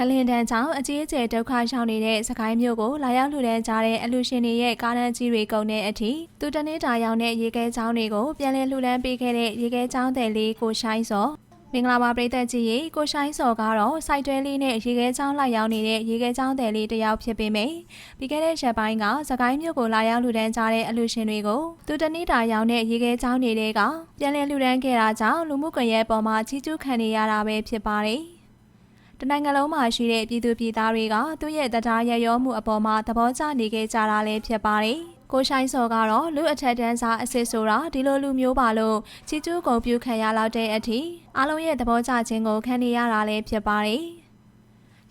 ငလင်တန်းကြောင့်အကြီးအကျယ်ဒုက္ခရောက်နေတဲ့စကိုင်းမြို့ကိုလာရောက်လူတန်းကြတဲ့အလူရှင်တွေရဲ့ကားတန်းကြီးတွေကုန်တဲ့အထိသူတနေ့တာရောက်တဲ့ရေခဲချောင်းတွေကိုပြန်လည်လှူဒန်းပေးခဲ့တဲ့ရေခဲချောင်းတယ်လေးကိုရှိုင်းစောမင်္ဂလာပါပရိသတ်ကြီးရေကိုရှိုင်းစောကတော့စိုက်တွဲလေးနဲ့ရေခဲချောင်းလိုက်ရောက်နေတဲ့ရေခဲချောင်းတယ်လေးတစ်ယောက်ဖြစ်ပေမယ့်ပြီးခဲ့တဲ့ရက်ပိုင်းကစကိုင်းမြို့ကိုလာရောက်လူတန်းကြတဲ့အလူရှင်တွေကိုသူတနေ့တာရောက်တဲ့ရေခဲချောင်းတွေကပြန်လည်လူဒန်းခဲ့တာကြောင့်လူမှုကွန်ရက်ပေါ်မှာချီးကျူးခံနေရတာပဲဖြစ်ပါတယ်။ တနိုင်ငံလုံးမှာရှိတဲ့ပြည်သူပြည်သားတွေကသူ့ရဲ့တရားရရောမှုအပေါ်မှာသဘောကျနေကြကြတာလည်းဖြစ်ပါတယ်။ကိုရှိုင်းစော်ကတော့လူအထက်တန်းစားအစ်စ်ဆိုတာဒီလိုလူမျိုးပါလို့ချီကျူးကုန်ပြုခံရလောက်တဲ့အထိအားလုံးရဲ့သဘောကျခြင်းကိုခံနေရတာလည်းဖြစ်ပါတယ်။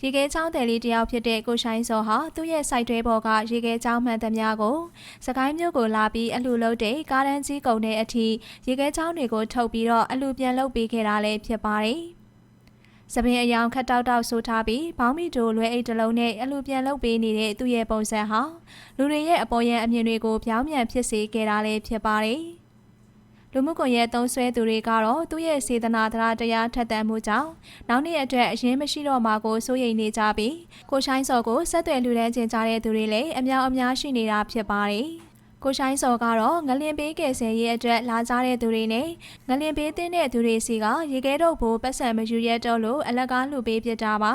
ရေခဲချောင်းတယ်လေးတယောက်ဖြစ်တဲ့ကိုရှိုင်းစောဟာသူ့ရဲ့ site တွဲပေါ်ကရေခဲချောင်းမှန်သမျှကိုစကိုင်းမြို့ကိုလာပြီးအလှလုပ်တဲ့ကားတန်းကြီးကုန်တဲ့အထိရေခဲချောင်းတွေကိုထုတ်ပြီးတော့အလှပြန်လုပ်ပေးခဲ့တာလည်းဖြစ်ပါတယ်။ စပင်အယောင်ခတ်တောက်တောက်ဆိုထားပြီးဘောင်းမီတိုလွဲအိတ်တစ်လုံးနဲ့အလူပြန်လုပ်ပေးနေတဲ့သူ့ရဲ့ပုံစံဟာလူတွေရဲ့အပေါ်ယံအမြင်တွေကိုပြောင်းပြန်ဖြစ်စေခဲ့တာလည်းဖြစ်ပါတယ်။လူမှုကွန်ရက်သုံးဆွဲသူတွေကတော့သူ့ရဲ့စေတနာတရားတရားထက်သန်မှုကြောင့်နောက်နေ့အတွက်အရင်မရှိတော့မှာကိုစိုးရိမ်နေကြပြီးကိုရှိုင်းစော်ကိုဆက်သွယ်လူတန်းကျင်ကြတဲ့သူတွေလည်းအများအများရှိနေတာဖြစ်ပါတယ်။ ကိုရှိုင်းစော်ကတော့ငလင်ပေးကယ်ဆယ်ရေးအတွက်လာကြတဲ့သူတွေနဲ့ငလင်ပေးတင်တဲ့သူတွေစီကရေခဲတော့ဖို့ပတ်စံမယူရတော့လို့အလကားလှူပေးပြတာပါ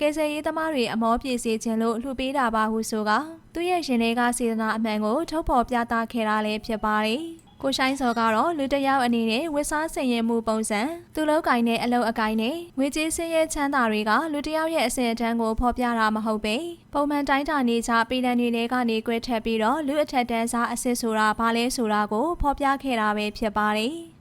ကယ်ဆယ်ရေးသမားတွေအမောပြေစေခြင်းလို့လှူပေးတာပါဟုဆိုကသူ့ရဲ့ရှင်တွေကစေတနာအမှန်ကိုထုတ်ဖော်ပြသခဲ့တာလည်းဖြစ်ပါတယ် ကိုရှိုင်းစော်ကတော့လူတစ်ယောက်အနေနဲ့ဝစ်စားဆင်ရင်မှုပုံစံသူ့လောက်ကင်တဲ့အလုပ်အကိုင်နဲ့ငွေကြေးစင်းရဲချမ်းသာတွေကလူတစ်ယောက်ရဲ့အစဉ်အတန်းကိုဖော်ပြတာမဟုတ်ပေပုံမှန်တိုင်းတာနေကြပြည်လန်တွေထဲကနေကွဲထက်ပြီးတော့လူအထက်တန်းစားအစ်စ်ဆိုတာဘာလဲဆိုတာကိုဖော်ပြခဲ့တာပဲဖြစ်ပါတယ်